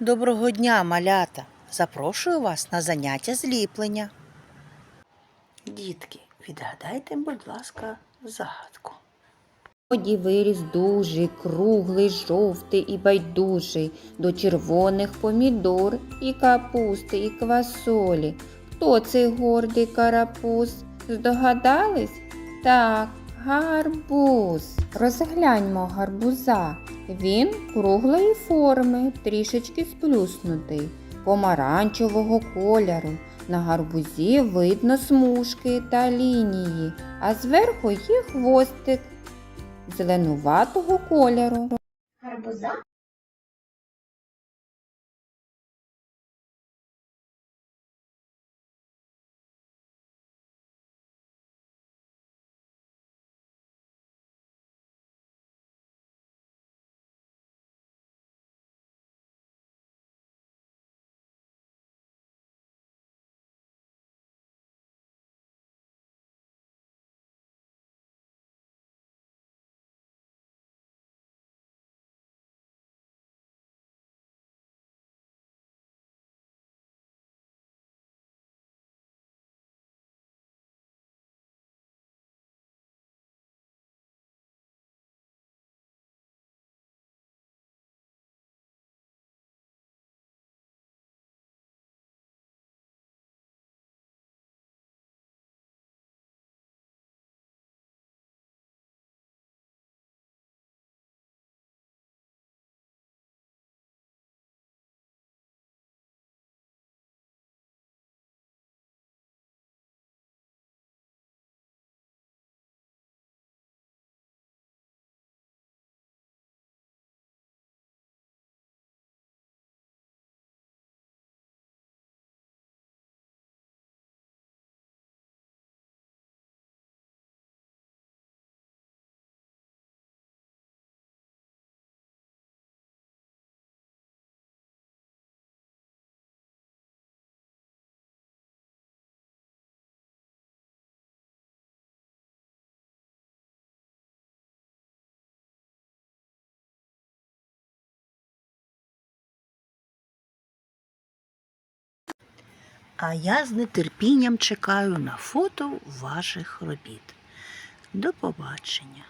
Доброго дня, малята! Запрошую вас на заняття зліплення. Дітки, відгадайте, будь ласка, загадку. Годі виріс дужий, круглий, жовтий і байдужий, до червоних помідор і капусти, і квасолі. Хто цей гордий карапуз? Здогадались? Так, гарбуз. Розгляньмо гарбуза. Він круглої форми, трішечки сплюснутий, помаранчевого кольору. На гарбузі видно смужки та лінії, а зверху є хвостик зеленуватого кольору. гарбуза А я з нетерпінням чекаю на фото ваших робіт. До побачення!